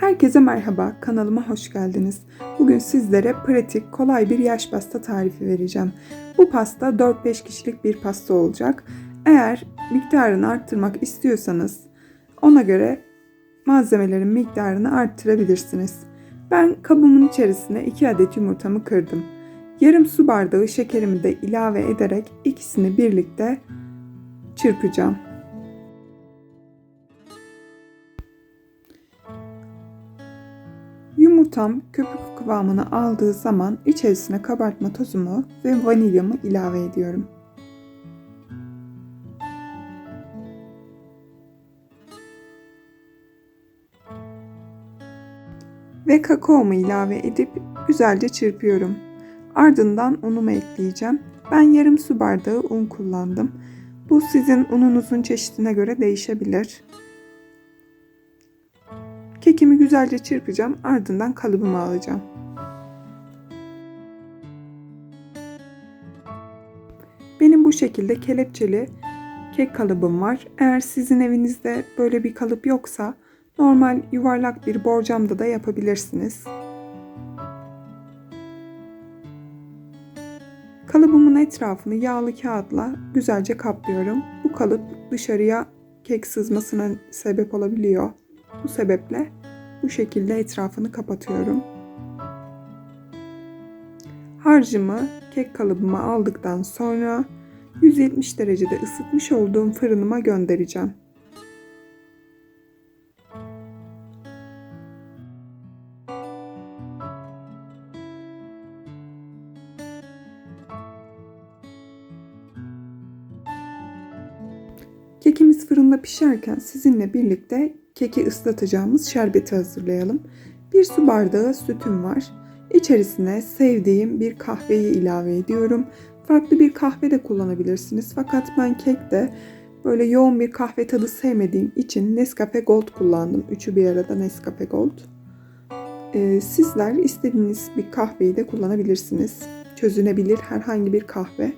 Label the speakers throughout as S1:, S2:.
S1: Herkese merhaba, kanalıma hoş geldiniz. Bugün sizlere pratik, kolay bir yaş pasta tarifi vereceğim. Bu pasta 4-5 kişilik bir pasta olacak. Eğer miktarını arttırmak istiyorsanız ona göre malzemelerin miktarını arttırabilirsiniz. Ben kabımın içerisine 2 adet yumurtamı kırdım. Yarım su bardağı şekerimi de ilave ederek ikisini birlikte çırpacağım. Yumurtam köpük kıvamını aldığı zaman içerisine kabartma tozumu ve vanilyamı ilave ediyorum. Ve kakaomu ilave edip güzelce çırpıyorum. Ardından unumu ekleyeceğim. Ben yarım su bardağı un kullandım. Bu sizin ununuzun çeşidine göre değişebilir. Kekimi güzelce çırpacağım. Ardından kalıbımı alacağım. Benim bu şekilde kelepçeli kek kalıbım var. Eğer sizin evinizde böyle bir kalıp yoksa normal yuvarlak bir borcamda da yapabilirsiniz. Kalıbımın etrafını yağlı kağıtla güzelce kaplıyorum. Bu kalıp dışarıya kek sızmasına sebep olabiliyor. Bu sebeple bu şekilde etrafını kapatıyorum. Harcımı kek kalıbıma aldıktan sonra 170 derecede ısıtmış olduğum fırınıma göndereceğim. Kekimiz fırında pişerken sizinle birlikte keki ıslatacağımız şerbeti hazırlayalım. Bir su bardağı sütüm var. İçerisine sevdiğim bir kahveyi ilave ediyorum. Farklı bir kahve de kullanabilirsiniz. Fakat ben kekte böyle yoğun bir kahve tadı sevmediğim için Nescafe Gold kullandım. Üçü bir arada Nescafe Gold. Ee, sizler istediğiniz bir kahveyi de kullanabilirsiniz. Çözünebilir herhangi bir kahve.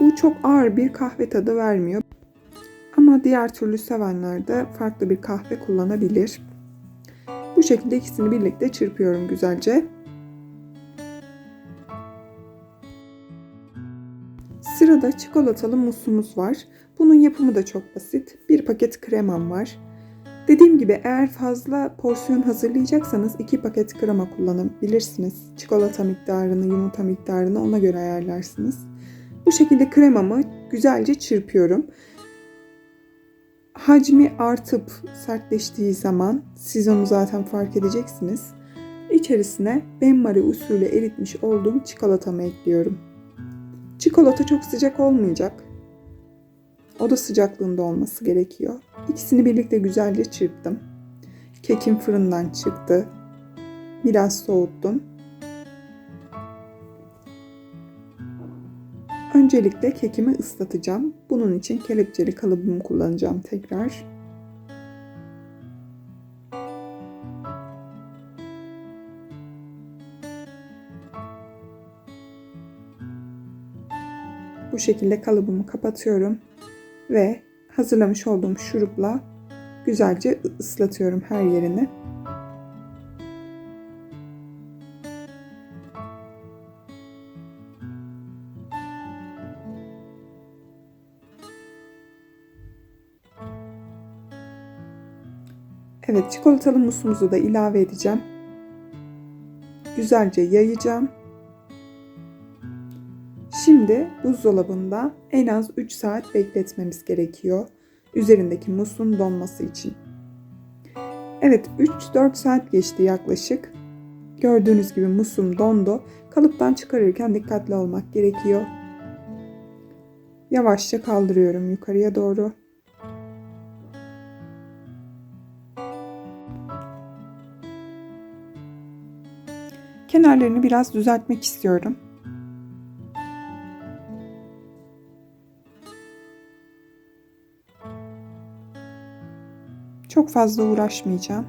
S1: Bu çok ağır bir kahve tadı vermiyor. Diğer türlü sevenler de farklı bir kahve kullanabilir. Bu şekilde ikisini birlikte çırpıyorum güzelce. Sırada çikolatalı musumuz var. Bunun yapımı da çok basit. Bir paket kremam var. Dediğim gibi eğer fazla porsiyon hazırlayacaksanız iki paket krema kullanabilirsiniz. Çikolata miktarını, yumurta miktarını ona göre ayarlarsınız. Bu şekilde kremamı güzelce çırpıyorum. Hacmi artıp sertleştiği zaman siz onu zaten fark edeceksiniz. İçerisine benmari usulü eritmiş olduğum çikolatamı ekliyorum. Çikolata çok sıcak olmayacak. Oda sıcaklığında olması gerekiyor. İkisini birlikte güzelce çırptım. Kekim fırından çıktı. Biraz soğuttum. Öncelikle kekimi ıslatacağım. Bunun için kelepçeli kalıbımı kullanacağım tekrar. Bu şekilde kalıbımı kapatıyorum ve hazırlamış olduğum şurupla güzelce ıslatıyorum her yerini. Evet çikolatalı musumuzu da ilave edeceğim. Güzelce yayacağım. Şimdi buzdolabında en az 3 saat bekletmemiz gerekiyor. Üzerindeki musun donması için. Evet 3-4 saat geçti yaklaşık. Gördüğünüz gibi musum dondu. Kalıptan çıkarırken dikkatli olmak gerekiyor. Yavaşça kaldırıyorum yukarıya doğru. Kenarlarını biraz düzeltmek istiyorum. Çok fazla uğraşmayacağım.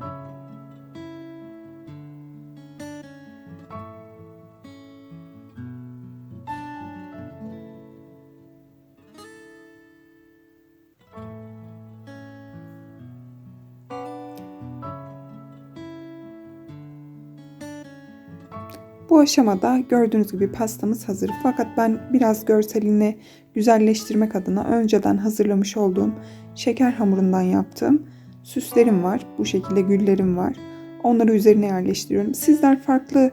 S1: Bu aşamada gördüğünüz gibi pastamız hazır. Fakat ben biraz görselini güzelleştirmek adına önceden hazırlamış olduğum şeker hamurundan yaptığım süslerim var. Bu şekilde güllerim var. Onları üzerine yerleştiriyorum. Sizler farklı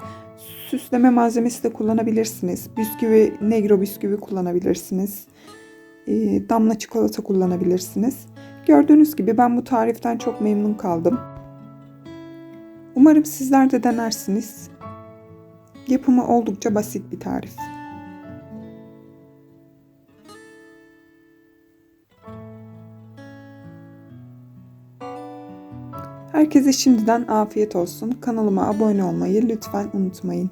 S1: süsleme malzemesi de kullanabilirsiniz. Bisküvi, negro bisküvi kullanabilirsiniz. Ee, damla çikolata kullanabilirsiniz. Gördüğünüz gibi ben bu tariften çok memnun kaldım. Umarım sizler de denersiniz. Yapımı oldukça basit bir tarif. Herkese şimdiden afiyet olsun. Kanalıma abone olmayı lütfen unutmayın.